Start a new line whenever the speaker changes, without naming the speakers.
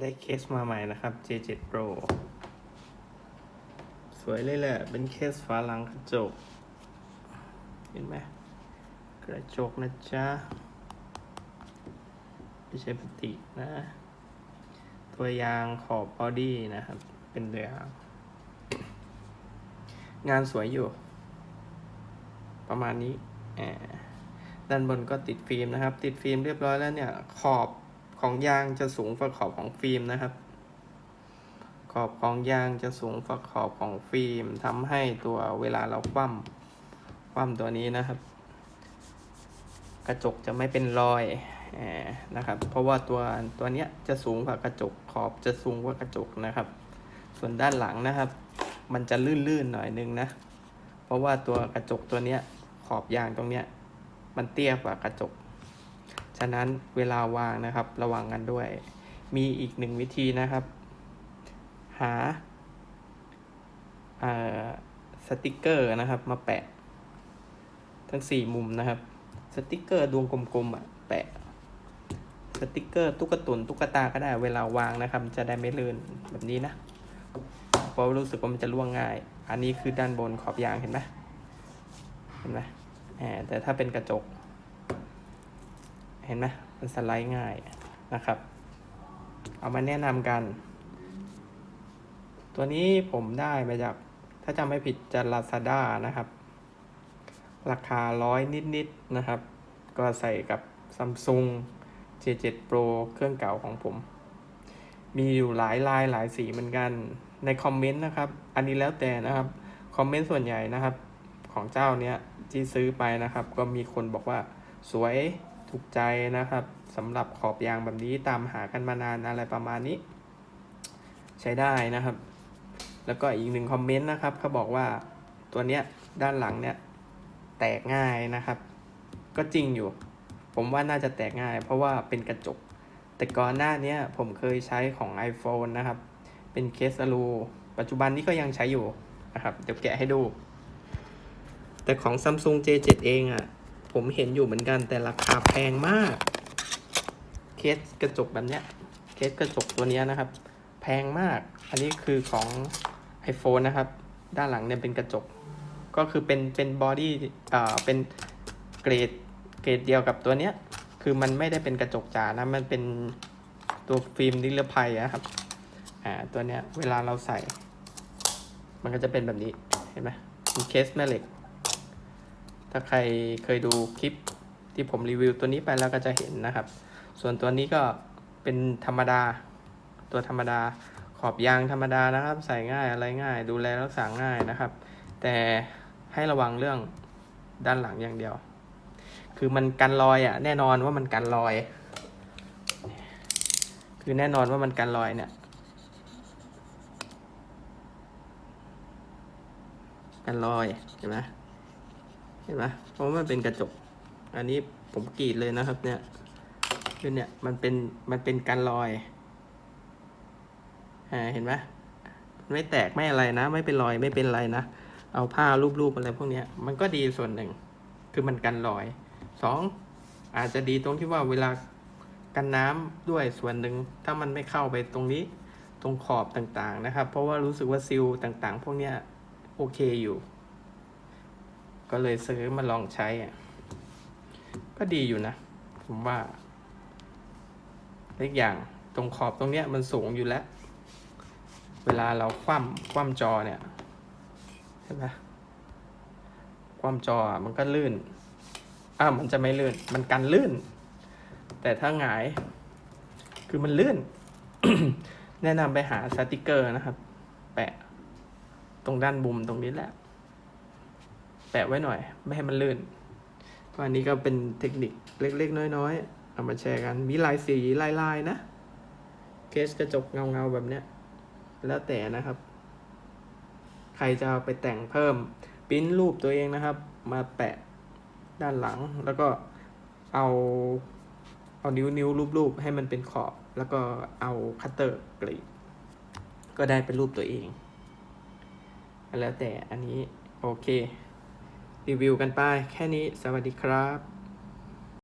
ได้เคสมาใหม่นะครับ J7 Pro สวยเลยแหละ เป็นเคสฝาหลังกระจก เห็นไหมกระจกนะจ๊ะ ไม่ใช่พลาสติกนะ ตัวยางขอบบอดี้นะครับ เป็นตัวยาง งานสวยอยู่ ประมาณนี้ด้านบนก็ติดฟิล์มนะครับ ติดฟิล์มเรียบร้อยแล้วเนี่ยขอบ ของยางจะสูงกว่าขอบของฟิล์มนะครับ ขอบของยางจะสูงกว่าขอบของฟิล์มทำให้ตัวเวลาเราคว่ำคว่ำตัวนี้นะครับ กระจกจะไม่เป็นรอยนะครับ เพราะว่าตัวตัวเนี้ยจะสูงกว่ากระจกขอบจะสูงกว่ากระจกนะครับ ส่วนด้านหลังนะครับ มันจะลื่นๆหน่อยนึงนะ เพราะว่าตัวกระจกตัวเนี้ยขอบยางตรงเนี้ยมันเตี้ยกว่ากระจก ฉะนั้นเวลาวางนะครับ ระวังกันด้วย มีอีกหนึ่งวิธีนะครับ หาสติกเกอร์นะครับ มาแปะ ทั้งสี่มุมนะครับ สติกเกอร์ดวงกลมๆอะแปะสติกเกอร์ตุ๊กตุนตุ๊กตาก็ได้เวลาวางนะครับ จะได้ไม่ลื่นแบบนี้นะเพราะรู้สึกว่ามันจะล่วงง่าย อันนี้คือด้านบนขอบยางเห็นไหมเห็นไหมแหมแต่ถ้าเป็นกระจก เห็นไหมมันสไลด์ง่ายนะครับ เอามาแนะนำกัน ตัวนี้ผมได้มาจาก ถ้าจำไม่ผิดจาก Lazada นะครับ ราคาร้อยนิดๆนะครับ ก็ใส่กับ Samsung J7 Pro เครื่องเก่าของผม มีอยู่หลายลายหลายสีเหมือนกัน ในคอมเมนต์นะครับ อันนี้แล้วแต่นะครับ คอมเมนต์ส่วนใหญ่นะครับ ของเจ้าเนี้ยที่ซื้อไปนะครับ ก็มีคนบอกว่าสวย ถูกใจนะครับสำหรับขอบยางแบบนี้ตามหากันมานานอะไรประมาณนี้ ใช้ได้นะครับ แล้วก็อีกหนึ่งคอมเมนต์นะครับเขาบอกว่าตัวเนี้ยด้านหลังเนี่ยแตกง่ายนะครับ ก็จริงอยู่ ผมว่าน่าจะแตกง่าย เพราะว่าเป็นกระจก แต่ก่อนหน้านี้ผมเคยใช้ของ iPhone นะครับ เป็นเคสอลูปัจจุบันนี้ก็ยังใช้อยู่นะครับ เดี๋ยวแกะให้ดู แต่ของ Samsung J7 เองอะ่ะ ผมเห็นอยู่เหมือนกันแต่ราคาแพงมาก เคสกระจกแบบเนี้ย เคสกระจกตัวนี้นะครับ แพงมาก อันนี้คือของ iPhone นะครับ ด้านหลังเนี่ยเป็นกระจก ก็คือเป็นเป็นบอดี้อ่าเป็นเกรดเกรดเดียวกับตัวเนี้ย คือมันไม่ได้เป็นกระจกจ๋านะ มันเป็นตัวฟิล์มนิรภัยอะครับ อ่า ตัวเนี้ยเวลาเราใส่ มันก็จะเป็นแบบนี้ เห็นไหมเป็นเคสแม่เหล็ก ถ้าใครเคยดูคลิปที่ผมรีวิวตัวนี้ไปแล้วก็จะเห็นนะครับ ส่วนตัวนี้ก็เป็นธรรมดา ตัวธรรมดาขอบยางธรรมดานะครับ ใส่ง่ายอะไรง่าย ดูแลรักษาง่ายนะครับ แต่ให้ระวังเรื่องด้านหลังอย่างเดียว คือมันกันรอยอะ แน่นอนว่ามันกันรอย คือแน่นอนว่ามันกันรอยเนี่ย กันรอยเห็นไหม เห็นไหมเพราะมันเป็นกระจก อันนี้ผมกรีดเลยนะครับ เนี่ยคือเนี่ยมันเป็นมันเป็นกันรอยอ่าเห็นไหมไม่แตกไม่อะไรนะ ไม่เป็นรอยไม่เป็นไรนะ เอาผ้ารูปๆอะไรพวกเนี้ย มันก็ดีส่วนหนึ่ง คือมันกันรอยสองอาจจะดีตรงที่ว่าเวลากันน้ำด้วยส่วนหนึ่ง ถ้ามันไม่เข้าไปตรงนี้ตรงขอบต่างๆนะครับ เพราะว่ารู้สึกว่าซิลต่างๆ พวกเนี้ยโอเคอยู่ ก็เลยซื้อมาลองใช้อะก็ดีอยู่นะ ผมว่าเล็กอย่างตรงขอบตรงเนี้ยมันสูงอยู่แล้ว เวลาเราคว่ำคว่ำจอเนี่ยเห็นไหมคว่ำจอมันก็ลื่น อ้าวมันจะไม่ลื่น มันกันลื่น แต่ถ้าหงาย คือมันลื่น แนะนำไปหาสติกเกอร์นะครับ แปะ ตรงด้านบุมตรงนี้แหละ แปะไว้หน่อย ไม่ให้มันลื่นก็อันนี้ก็เป็นเทคนิคเล็กๆ น้อยๆเอามาแชร์กัน มีลายสีลายๆนะ เคสกระจกเงาๆแบบเนี้ย แล้วแต่นะครับ ใครจะเอาไปแต่งเพิ่มปิ้นรูปตัวเองนะครับ มาแปะด้านหลัง แล้วก็เอาเอานิ้วนิ้วรูปๆให้มันเป็นขอบ แล้วก็เอาคัตเตอร์กรีดก็ได้เป็นรูปตัวเอง แล้วแต่อันนี้โอเค รีวิวกันไป แค่นี้สวัสดีครับ